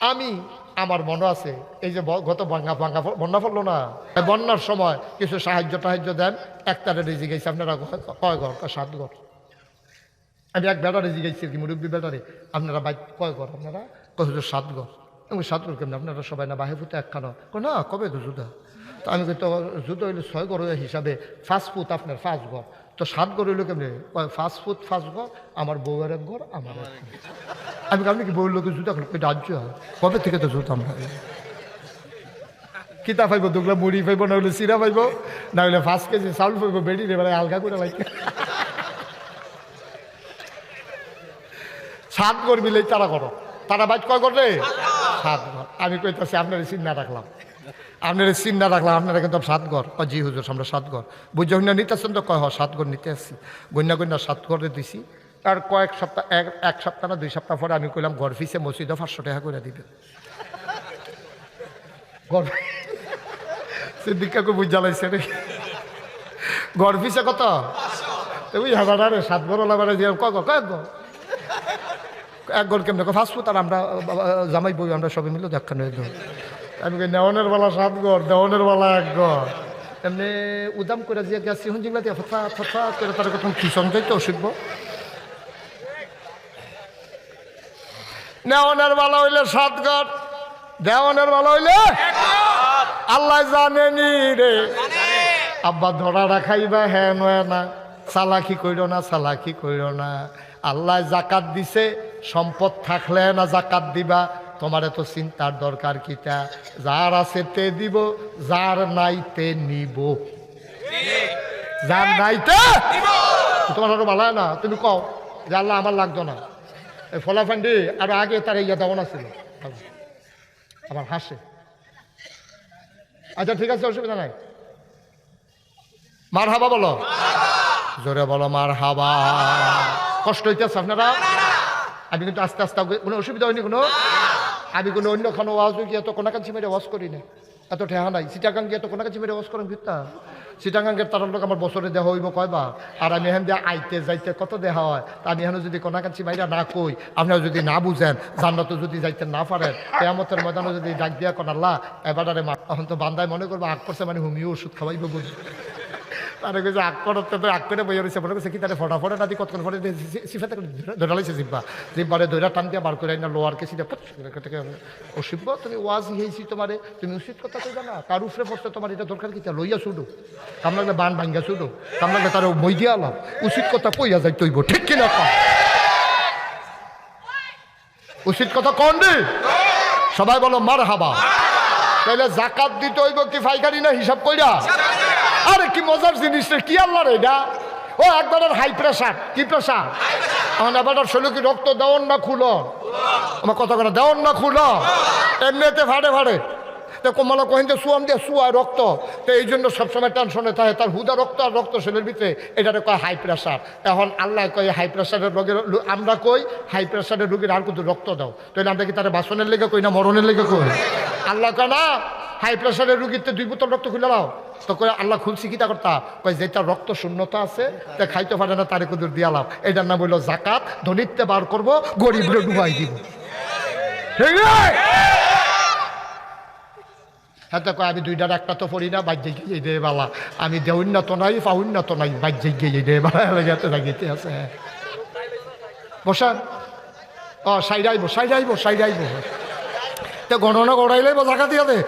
আমি, আমার মনে আছে, এই যে গত বাঙ্গা বাঙ্গা বন্যা পড়ল না? বন্যার সময় কিছু সাহায্য টাহায্য দেন একটারে রেজি গেছে, আপনারা কয়- ঘর? সাত ঘর। আমি এক ব্যাটারে জিজ্ঞেসছি কি, মুরব্বী ব্যাটারে। আপনারা বাইক, কয় ঘর আপনারা? হুজুর সাত ঘর। আমি সাত ঘর কেমন? আপনারা সবাই না বাহে ফুটে একখানো। না, কবে তো জুদা তো আমি কই, তো জুতো হইলে ছয় ঘর হিসাবে ফাস্ট ফুট আপনার ফার্স্ট ঘর। তো সাত ঘর হইল কেমনি? ফাস্ট ফুট ফার্স্ট ঘর আমার বউয়ের এক ঘর আমার এক ঘর। আমি আপনি কি বউর লোকের জুতা কই রাজ্য হয়। কবে থেকে তো জুতাম না কিতা পাইব? দুগলা মুড়ি পাইব না হলে চিরা পাইব না হলে পাঁচ কেজি চাউল পাইব বেড়ি রে মানে আলগা করে লাগে সাত ঘর মিলে তারা করো। তারা বাইক কয় করবে সাত ঘর। আমি কইতাছি আপনার চিন্তা রাখলাম। আপনার চিন্তা রাখলাম, আপনারা কিন্তু সাত ঘর। ও জি, হুজুর, আমরা সাত ঘর। বুঝে হইনা নিতেছেন তো? কয়, হ, সাত ঘর নিতে আসছি। গন্যা গন্যা সাত ঘরে দিছি। তার কয়েক সপ্তাহ, এক এক সপ্তাহ না, দুই সপ্তাহ পরে আমি কইলাম, ঘর ফিসে মসজিদে পাঁচশো টাকা করে দিবে। ঘর সিদ্দিকাকে বুঝ জ্বালাইছে রে ঘর ফিসে কত? তুমি হাজার আরে সাত ঘর লাগারে দিয়ে ক ক কয়েক ঘর? এক ঘর কেমন? ফাস্ট ফুড আর আমরা জামাই বই আমরা সবাই মিলে দেখা নিয়ে দেবো আমি নেওয়ানের বেলা সাত ঘর দেওয়ানের বেলা এক ঘর। এমনি উদাম করে দিয়ে গেছি সিহন জিংলা দিয়ে ফথা ফথা করে তার কথা কিষণ যাইতে অসুখ নেওয়ানের বেলা হইলে সাত ঘর দেওয়ানের বেলা হইলে আল্লাহ জানেনি রে। আব্বা ধরা রাখাইবা হ্যাঁ নয় না চালাকি কইর না চালাকি কইর না। আল্লাহ জাকাত দিছে সম্পদ থাকলে না জাকাত দিবা। তোমার এত চিন্তার দরকার কিটা যার আছে তে দিব যার নাই তে নিব। যার নাই তে তোমার আরও ভালো না, তুমি কও, যে আল্লাহ আমার লাগতো না। ফলাফান্ডি আর আগে তার ইয়া দেওয়া ছিল আমার হাসে আচ্ছা ঠিক আছে, অসুবিধা নাই। মার হাবা বলো। জোরে বলো মার হাবা কষ্ট হইতেছে আপনারা? আমি কিন্তু আস্তে আস্তে কোনো অসুবিধা হয়নি কোনো? আমি কোনো অন্য খানো ওয়াজ গিয়ে এত কোনাকাঞ্চি মেরে ওয়াজ করি না। এত ঠেহা নাই। সিটাগাং গিয়ে এত কোনাকাঞ্চি মেরে ওয়াজ করেন ফিরতা সিটাগাঙ্গের তার লোক আমার বছরে দেওয়া হইব কয়বার আর আমি এখান দিয়ে আইতে যাইতে কত দেহা হয়। তা আমি এখানে যদি কোনাকাঞ্চি মাইরা না কই আপনারা যদি না বুঝেন জান্নাত যদি যাইতে না পারেন, কেয়ামতের ময়দানে যদি ডাক দিয়া কোন আল্লাহ, এবারে এখন তো বান্দায় মনে করব আগ করছে মানে হুমিও ওষুধ খাওয়াইব বুঝ তারে কইছে আগ করতে আগ করে বইয়া রয়েছে মনে করছে কি তারে ফটা ফটা নাতি কতক্ষণ ফটে সিফাতে ধরা লাইছে জিব্বা। টান দিয়া বার করে না লোয়ার কেসি দিয়ে অসিব্য তুমি ওয়াজ হয়েছি তোমারে, তুমি উচিত কথা কইবা না। কার উফরে পড়ছে তোমার, এটা দরকার কি? তা লইয়া শুডো কাম লাগলে বান ভাঙ্গা শুডো কাম লাগলে তার মই দিয়া আলাম উচিত কথা কইয়া যাই তৈব ঠিক কিনা উচিত কথা কন রে সবাই বলো মার হাবা তাহলে জাকাত দিতে হইব কি ফাইকারি না হিসাব কইরা? আরে কি মজার জিনিস রে, কি আল্লাহ রে এটা? ও একবারের হাই প্রেশার কি প্রেশার আমার এবার শরীর কি, রক্ত দেওয়ান না খুলো? আমার কথা কথা দেওয়ান না খুলো? এমনিতে ফাড়ে ফাড়ে। তো কোমালা কহিন যে, সুয়াম দিয়ে, সুয়া রক্ত। তো এই জন্য সবসময় টেনশনে থাকে, তার হুদা রক্ত আর রক্ত শরীরের ভিতরে, এটারে কয় হাই প্রেশার এখন আল্লাহ কয় হাই প্রেশারের রোগের আমরা কই হাই প্রেশারের রোগীর আর কিন্তু রক্ত দাও। তো আমরা কি তার বাসনের লেগে কই না মরণের লেগে কই? আল্লাহ কয়, না হাই প্রেশারের রুগীতে দুই বোতল রক্ত খুলে দাও। তো আল্লাহ খুলছি কিতা করতা কয় যেটা রক্ত শূন্যতা আছে, তা খাইতে পারে না, তারে কুদুর দিয়ালাম এটার নাম হইল জাকাত ধনিত্বে বার করব, গরিবরে ডুবাই দিব। হ্যাঁ তো কয়, আমি দুইটার একটা তো পড়ি না, বাজ্যে গিয়ে দে বালা। আমি দেউন্নত নাই পাউন্নত নাই, বাজ্যে গিয়ে দে বালা। লেগেতে আছে হ্যাঁ। বসান। ও সাইড আইব সাইড আইব তো গণনা গড়াইলে জাকাত দিয়া দে।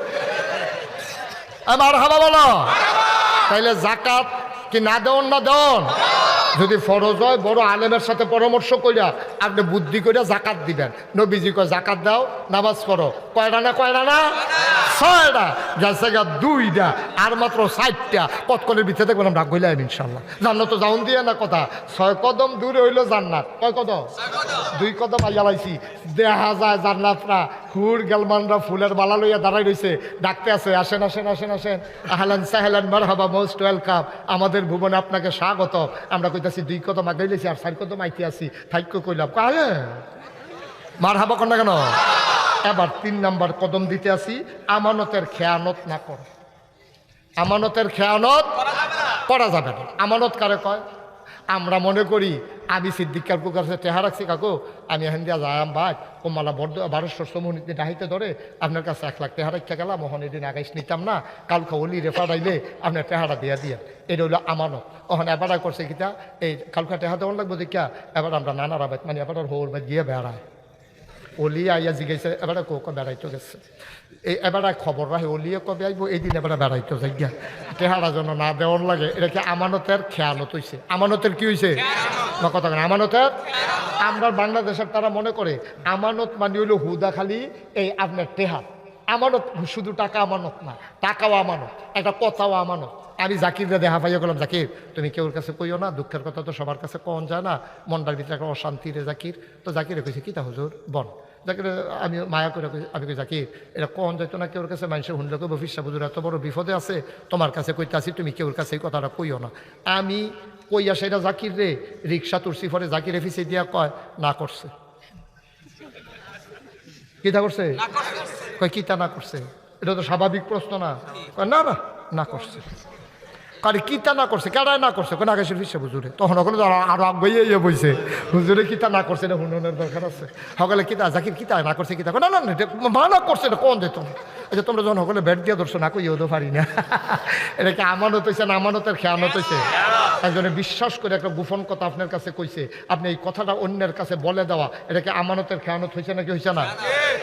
আমার হাবা বলো। তাইলে জাকাত কি না দেওন না দেওন? যদি ফরজ হয়, বড় আলেমের সাথে পরামর্শ করিয়া আপনি বুদ্ধি করিয়া জাকাত দিবেন। নবীজি কয়, জাকাত দাও, নামাজ পড়ো। কয়টা না কয়টা না? ছয়টা যাচ্ছে গা দুইটা আর মাত্র ষাটটা কতক্ষণের ভিতরে দেখবেন আমরা গইলাম ইনশাল্লাহ। জান্নাত তো যাউন দিয়ে না কথা। ছয় কদম দূরে হইল জান্নাত। কয় কদম? দুই কদম আইয়া লাইছি। দেখা যায় জান্নাতরা হুর গেলমানরা ফুলের মালা লইয়া দাঁড়াই রইছে। ডাকতে আছে, আসেন আসেন আসেন আসেন। আহলান সাহেলান মার হাবা মোস্ট ওয়েলকাম। আমাদের ভুবনে আপনাকে স্বাগত আমরা কইতাছি দুই কত মাগাই লইছি আর চার কত মাইতে আছি থাইক্য কইলাম। কাহে মার হাবা কর না কেন? এবার তিন নাম্বার কদম দিতে আসি আমানতের খেয়ানত না কর। আমানতের খেয়ানত করা যাবে না। আমানত কারে কয়? আমরা মনে করি আমি সিদ্দিক কাকু কাছে চেহারা রাখছি, কাকু। আমি এখান দিয়া যায়াম ভাই। ও মালা বড় বারোশো সমুনিতে ডাহিতে ধরে আপনার কাছে এক লাখ টেহা রাখা গেলাম, ওখানে এদিন আগাইস নিতাম না, কালকে হলি রেফার আইবে আপনার তেহারা দিয়া দিয়া। এটা হলো আমানত। ওখানে এবার করছে কিতা, এই কালকে টেহা দেওয়ার লাগবো দেখিয়া, এবার আমরা নানা রাবাত মানে এবার হোর বা গিয়ে বেড়ায়। অলি আইয়া জিগাইছে এবারে কো কো বেড়াইতে গেছে? এই এবারে খবর রাখে অলিয়ে কবে আইব? এই দিন এবারে বেড়াইতে যাই গিয়া। টেহারা যেন না দেওয়ার লাগে এটা কি আমানতের খেয়ানত হইছে? আমানতের কি হইছে? না কথা কেন আমানতের? আমরা বাংলাদেশের তারা মনে করে আমানত মানে হইল হুদা খালি এই আপনার টেহা আমানত শুধু টাকা আমানত না টাকাও আমানত একটা কথাও আমানত। আমি জাকিরকে দেখা পাইয়া গেলাম জাকির তুমি কেউর কাছে কইও না? দুঃখের কথা তো সবার কাছে কন যায় না মনটার ভিতরে একটা অশান্তি রে জাকির। তো জাকিরে কইছে কিতা হুজুর? বন জাকির আমি মায়া করে কই- আমি কই জাকির এটা কন যাইতো না কেউর কাছে? মানুষের শুনলে কই বফিসা বুঝুর এত বড় বিপদে আছে। তোমার কাছে কইতে আসি তুমি কেউর কাছে এই কথাটা কইও না। আমি কইয়া সেটা জাকির রে রিক্সা তুরসি ফরে জাকিরে ফিসে দিয়া কয় না করছে। কিতা করছে? কয় কিতা না করছে? এটা তো স্বাভাবিক প্রশ্ন না। কয় না না না করছে। কারে কিতা না করছে কেডায় না করছে, কোন আকাশের ফিসে হুজুরে? তখন ওখানে আরো- আগবাইয়ে আগে ইয়ে বইছে। হুজুরে কিতা না করছে, এটা হুননের দরকার আছে। সকলে কিতা জাকির কিতা না করছে কিতা না না না মানা করছে, এটা কোন যেত আচ্ছা তোমরা যখন সকলে ব্যাট দিয়ে দর্শন না কইও তো পারি না। এটা কি আমানত হয়েছে না আমানতের খেয়ানত হয়েছে একজনে বিশ্বাস করে একটা গোপন কথা আপনার কাছে কইছে, আপনি এই কথাটা অন্যের কাছে বলে দেওয়া, এটা কি আমানতের খেয়ানত হয়েছে নাকি হয়েছে না?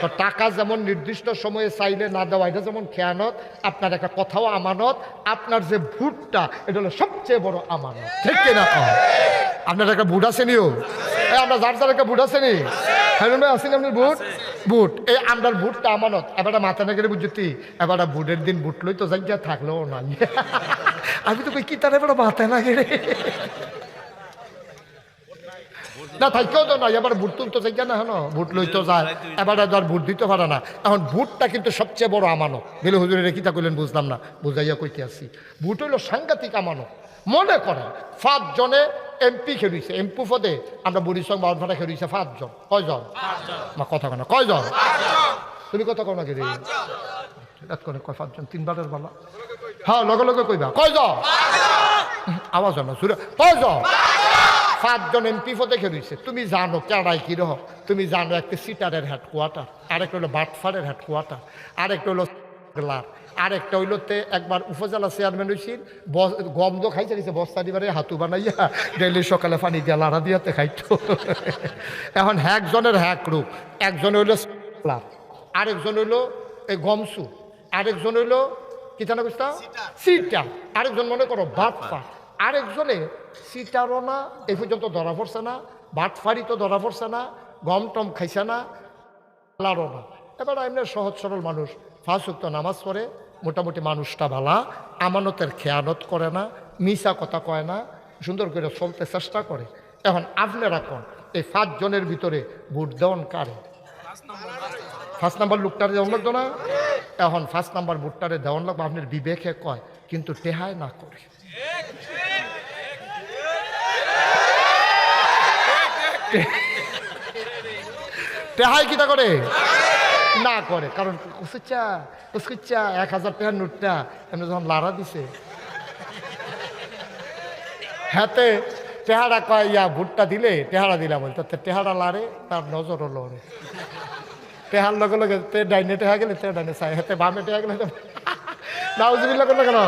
তো টাকা যেমন নির্দিষ্ট সময়ে চাইলে না দেওয়া, এটা যেমন খেয়ানত, আপনার একটা কথাও আমানত, আপনার যে ভুটটা এটা হলো সবচেয়ে বড় আমানত। ঠিক কিনা? আপনার একটা বুট আছে নিও। আমরা যার যার একটা বুট আছে নি? হ্যাঁ আসেন আপনার বুট এই আমরার বুটটা আমানত। এবার মাথা না গেলে বুঝছি এবার বুটের দিন বুট লই তো জায়গা থাকলেও না। আমি তো কই কি তার এবার মাথা না গেলে না থাকেও তো না এবার বুট তুলতে চাই না হেন বুট লইতে যায়। এবার আর বুট দিতে পারে না। এখন বুটটা কিন্তু সবচেয়ে বড় আমানত। দিলে হুজুরে কিতা কইলেন বুঝলাম না। বুঝাইয়া কইতে আসি। বুট হইল সাংঘাতিক আমানত। মনে করেন পাঁচজনে এমপি খেলিছে এমপি পদে আমরা বুড়ির বাউন ফাটা খেলিছে পাঁচজন। কয়জন কথা কেন কয়জন? তুমি কথা কো না কি রে। রাত করে কয়, পাঁচজন তিনবারের বেলা। হ্যাঁ লগে লগে কইবা কয়জন আওয়াজ হয় না সুরে কয়জন সাতজন এমপি পদে খেলিছে তুমি জানো কেডাই কীরকম তুমি জানো একটা সিটারের হেডকোয়ার্টার, আরেকটা হলো বাটফারের হেডকোয়ার্টার, আরেকটা হলো গ্লার আরেকটা হইল তে একবার উপজেলা চেয়ারম্যান হয়েছিল গন্ধ খাইছে দিছে বস্তা দিবারে হাতু বানাইয়া ডেলি সকালে পানি দিয়া লাড়া দিয়াতে খাইতো। এখন একজনের হ্যাক রূপ, একজন হইল গ্লার আরেকজন হইল এই গমসু। আরেকজন হইল কি জানা বুঝতা সিটা। আরেকজন মনে করো বাটপা আরেকজনে সিটারও না এই পর্যন্ত ধরা পড়ছে না বাটফারি তো ধরা পড়ছে না গম টম খাইছে না লারও না। এবার এমনি সহজ সরল মানুষ ফাঁসুক্ত নামাজ পড়ে মোটামুটি মানুষটা ভালা আমানতের খেয়ানত করে না মিশা কথা কয় না সুন্দর করে চলতে চেষ্টা করে। এখন আপনারা কোন? এই পাঁচজনের ভিতরে ভোট দেওয়ান কারে? ফার্স্ট নাম্বার লুকটারে দেওয়ান না? এখন ফার্স্ট নাম্বার ভোটটারে দেওয়ান লাগবে, আপনার বিবেকে কয়, কিন্তু টেহায় না করে। টেহাই কিটা করে? না করে, কারণ কুসুচ্চা কুসকুচ্চা এক হাজার টাকার নোটটা, এমনি যখন লাড়া দিছে। হাতে টেহারা কয়, ইয়া ভুট্টা দিলে, টেহারা দিলাম বলতে টেহারা লারে, তার নজরও লড়ে টেহার লগে লগে তে ডাইনে টেহা গেলে, তে ডাইনে চাই হাতে বামে টেহা গেলে নাউজুবিল্লা করলে কেন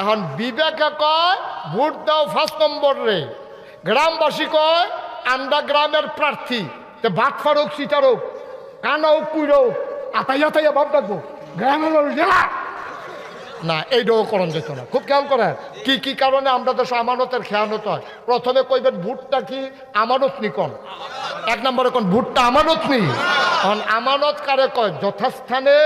এখন বিবেকে কয়, ভোট দাও ফার্স্ট নম্বর রে। গ্রামবাসী কয়, আমরা গ্রামের প্রার্থী। তে ভাত ফারুক সিটারুক কানা হোক কুইর হোক আতাইয়া তাইয়া ভাব ডাকবো। গ্রামের। না এইটাও করণ যেত না। খুব খেয়াল করেন, কি কি কারণে আমরা দেশ আমানতের খেয়ানত হয়? প্রথমে কইবেন, ভুটটা কি আমানত নিকন এক নম্বরে কোন, ভুটটা আমানত নি? কারণ আমানত কারে কয়? যথাস্থানে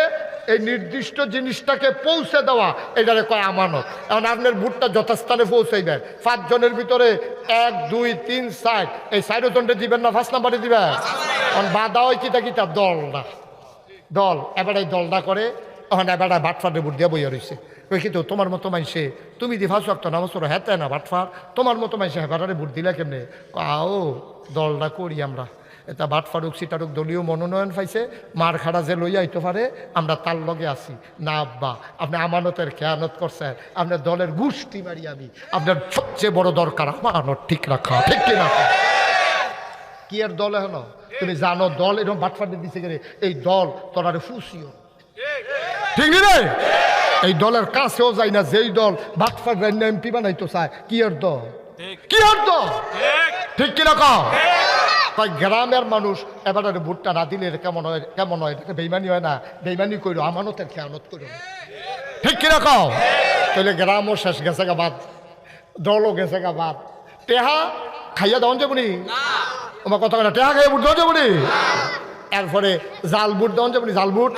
এই নির্দিষ্ট জিনিসটাকে পৌঁছে দেওয়া, এটারে কয় আমানত। এখন আপনার ভুটটা যথাস্থানে পৌঁছাইবেন। পাঁচজনের ভিতরে এক, দুই, তিন সাইড এই সাইড জনটা দিবেন না, ফার্স্ট নাম্বারে দিবেন? কারণ বাধা হয় কিতা কিতা? দল না। দল, এবার এই দলটা করে তখন এবার বাটফারে বুট দিয়ে বইয়া রয়েছে ওই কিন্তু তোমার মতো মাইসে তুমি দি ফাঁস একটা নামাজ পড়ো হ্যাঁ না বাটফার, তোমার মতো মাইসে হেবারে বুট দিলে কেমনে? আও, দলটা করি আমরা। এটা বাট ফারুক সিটারুক দলীয় মনোনয়ন পাইছে, মার খাড়া যে লইয়া আইতে পারে, আমরা তার লগে আছি। না, আব্বা, আপনি আমানতের খেয়ানত করছেন, আপনার দলের গুষ্টি মারি আমি। আপনার সবচেয়ে বড় দরকার আমানত ঠিক রাখা, ঠিক কি রাখা কি আর দল হলো তুমি জানো দল এরকম বাটফাটি দিছে গেলে এই দল তোরারে ফুসিও ঠিক নি রে এই দলের কাছেও যাই না যেই দল বাটফাট এমপি বানাইতো চায় কি আর দল? কি আর দল? ঠিক। কিনা কও? তাই গ্রামের মানুষ এবার ভোটটা না দিলে কেমন হয় কেমন হয়? এটা বেইমানি হয় না। বেইমানি করো আমানতের খেয়ানত করো ঠিক কিনা কও? তাহলে গ্রামও শেষ গেছে গা বাদ। দলও গেছে গা বাদ। টেহা খাইয়া দেওয়া যাবনি আমার কথা কথা টেহা খাইয়া বুট দেওয়া যাবনি এরপরে জাল বুট দেওয়া যাবনি জাল বুট?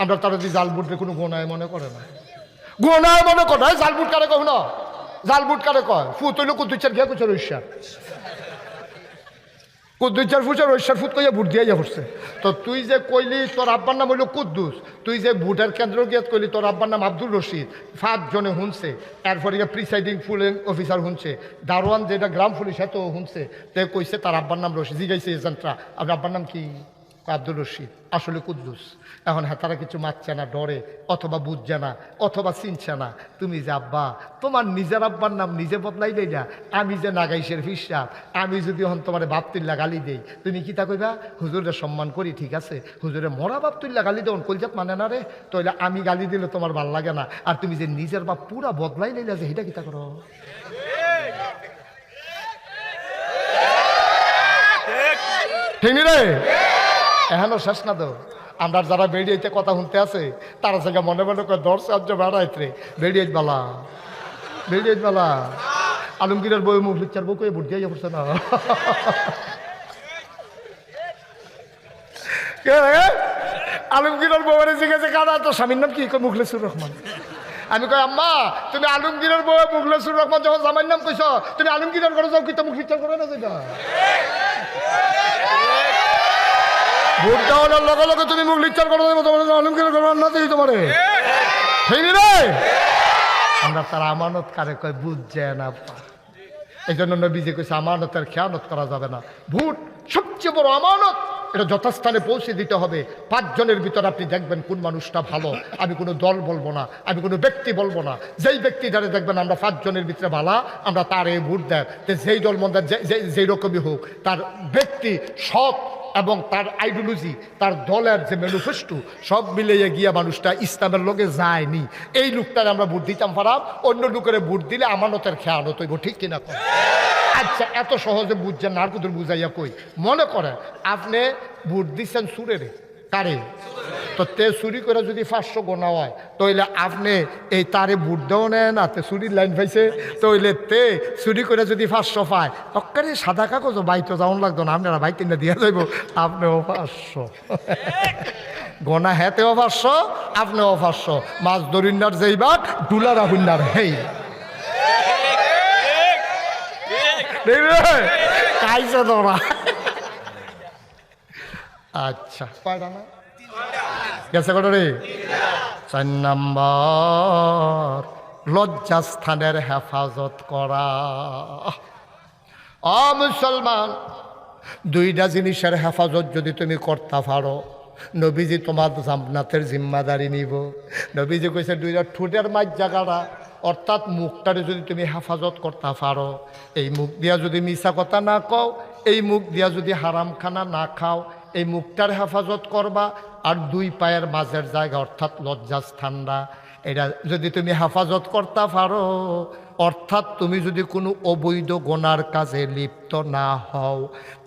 আমরা তারা যদি জাল বুটের কোনো গোনায় মনে করে না। গোনায় মনে করে না, জাল বুট কারে কহ না জাল বুট কারে কয়? ফুত হইল কুতুচ্চার গিয়া কুচার ঐশ্বার। কুদ্দুচার ফুচার ঐশ্বার ফুট কইয়া বুট দিয়া পড়ছে তো তুই যে কইলি তোর আব্বার নাম হইল কুদ্দুস তুই যে ভোটের কেন্দ্র গিয়ে কইলি তোর আব্বার নাম আব্দুল রশিদ পাঁচ জনে শুনছে এরপরে গিয়ে প্রিসাইডিং ফুলিং অফিসার শুনছে দারোয়ান যেটা গ্রাম পুলিশ এত শুনছে তে কইছে তার আব্বার নাম রশিদ। জিগাইছে এজেন্টরা। আপনার আব্বার নাম কি? আব্দুল রশিদ আসলে কুদ্দুস। এখন হ্যাঁ তারা কিছু মারছে না ডরে অথবা বুঝছে না অথবা চিনছে না। তুমি যে আব্বা তোমার নিজের আব্বার নাম নিজে বদলাইলে না আমি যে নাগাইশের ফিসাব আমি যদি হন তোমার বাপতুল্লা গালি দেই তুমি কি তা কইবা? হুজুরের সম্মান করি ঠিক আছে? হুজুরে মরা বাপতুল্লা গালি দেন কলজাত মানে না রে? তাহলে আমি গালি দিলে তোমার ভালো লাগে না। আর তুমি যে নিজের বাপ পুরা বদলাই লইলা যে সেটা কি তা করো? ঠিক। রে? এখনও শেষ না তো। আমরা যারা বেরিয়েতে কথা শুনতে আছে, তারা থেকে মনে মনে করে দশ সাহায্য বেড়াইতে বেরিয়ে বালা। বেরিয়ে বালা। আলমগীরের বই মুখ লিচার বই কয়ে ভোট দিয়ে পড়ছে না? আলমগীরের বউয়ের জিজ্ঞেসে কারা তো স্বামীর নাম কি? মুখলেসুর রহমান। আমি কই, আম্মা, তুমি আলমগীরের বউ মুখলেসুর রহমান যখন জামাইর নাম কইছ, তুমি আলমগীরের ঘরে যাও কি তো মুখ লিচার করে না যেটা ভোট দেওয়ার লগে লগে তুমি মুখ লিচার করে দেবো তোমার ঘরে না দিই তোমারে। আমরা তার আমানত কারে কয় বুঝছে না এই জন্য নবীজি কইছে, আমানতের খেয়ানত করা যাবে না। ভোট সবচেয়ে বড় আমানত, এটা যথাস্থানে পৌঁছে দিতে হবে। পাঁচজনের ভিতর আপনি দেখবেন কোন মানুষটা ভালো। আমি কোনো দল বলব না, আমি কোনো ব্যক্তি বলব না। যেই ব্যক্তি যারা দেখবেন আমরা পাঁচজনের ভিতরে ভালা, আমরা তার এই ভোট দেয়। যেই দল মন্দ যেই রকমই হোক, তার ব্যক্তি সৎ এবং তার আইডিওলজি তার দলের যে ম্যানিফেস্টো সব মিলিয়ে গিয়া মানুষটা ইসলামের লোকে যায়নি। এই লোকটার আমরা ভোট দিতাম পারাম অন্য লোকের ভোট দিলে আমানতের খেয়ানত হইব, ঠিক কিনা আচ্ছা এত সহজে বুঝছেন নারকুদুর বুঝাইয়া কই? মনে করেন, আপনি ভোট দিচ্ছেন সুরেরে, কারে? তো তে চুরি করে যদি পাঁচশো গোনা হয়, তাইলে আপনি এই তারে ভোট দেও নেন না, তে চুরির লাইন পাইছে, তাইলে তে চুরি করে যদি পাঁচশো পায়, অক্কারে সাদা কাগজ বাইতো যাওয়ান লাগতো না, আপনারা বাইক কিনে দিয়ে যাইব, আপনিও পাঁচশো। গোনা হেতেও পাঁচশো, আপনিও পাঁচশো। মাছ দরিন্নার যেই বাট ডুলার আহুন্নার হেই। কাইছে তোরা। আচ্ছা। কয়টা না? গেছে কত রে? চার নম্বর। লজ্জাস্থানের হেফাজত করা। অ মুসলমান, দুইটা জিনিসের হেফাজত যদি তুমি করতে পারো, নবীজি তোমার জামনাতের জিম্মাদারি নিব। নবীজি কইছে দুইটা ঠোঁটের মাঝ জায়গাটা, অর্থাৎ মুখটারে যদি তুমি হেফাজত করতে পারো, এই মুখ দিয়া যদি মিশা কথা না কও, এই মুখ দিয়া যদি হারাম খানা না খাও, এই মুখটার হেফাজত করবা আর দুই পায়ের মাঝের জায়গা অর্থাৎ লজ্জাস্থানটা। এটা যদি তুমি হেফাজত করতে পারো, অর্থাৎ তুমি যদি কোনো অবৈধ গোনার কাজে লিপ্ত না হও,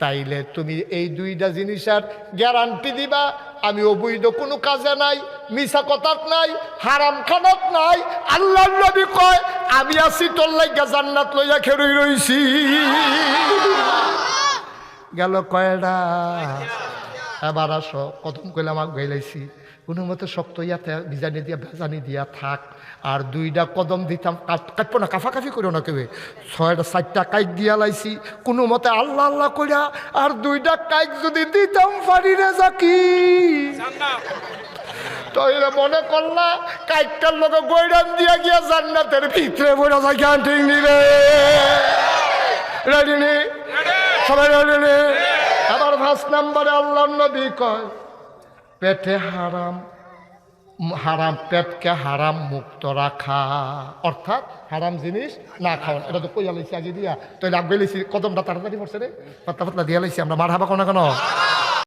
তাইলে তুমি এই দুইটা জিনিসের গ্যারান্টি দিবা, আমি অবৈধ কোনো কাজে নাই মিশা কথাত নাই হারাম খানাত নাই আল্লাহ নবী কয়, আমি আছি তোর লাইগা জান্নাত লইয়া খেরুই রইছি। গেল কয়টা এবার আসো কদম কইলে আমাকে গাইলাইছি কোনো মতে শক্ত ইয়াতে বিজানি দিয়া ভেজানি দিয়া থাক। আর দুইটা কদম দিতাম কাট- কাটবো না কাফাকাফি করো না কেউ ছয়টা চারটা কাইক দিয়া লাইছি। কোনো মতে আল্লাহ আল্লাহ কইরা আর দুইটা কাইক যদি দিতাম পারি রে যাকি তাইলে মনে করলা কাইকটার লোকে গৈরান দিয়া গিয়া জান্নাতের ভিতরে বইরা যায় ক্যান্টিং নিবে রেডি নি? সবাই রেডি নি? পাঁচ নম্বরে আল্লাহ নবী কয়, পেটে হারাম হারাম পেটকে হারাম মুক্ত রাখা। অর্থাৎ হারাম জিনিস না খাওয়া। এটা তো কইয়া লাইছি আগে দিয়া। তো লাগবে গেলেছি কদমটা তাড়াতাড়ি পড়ছে রে। পাতলা পাতলা দিয়া লাইছি, আমরা মার হাবা কোনো কেন?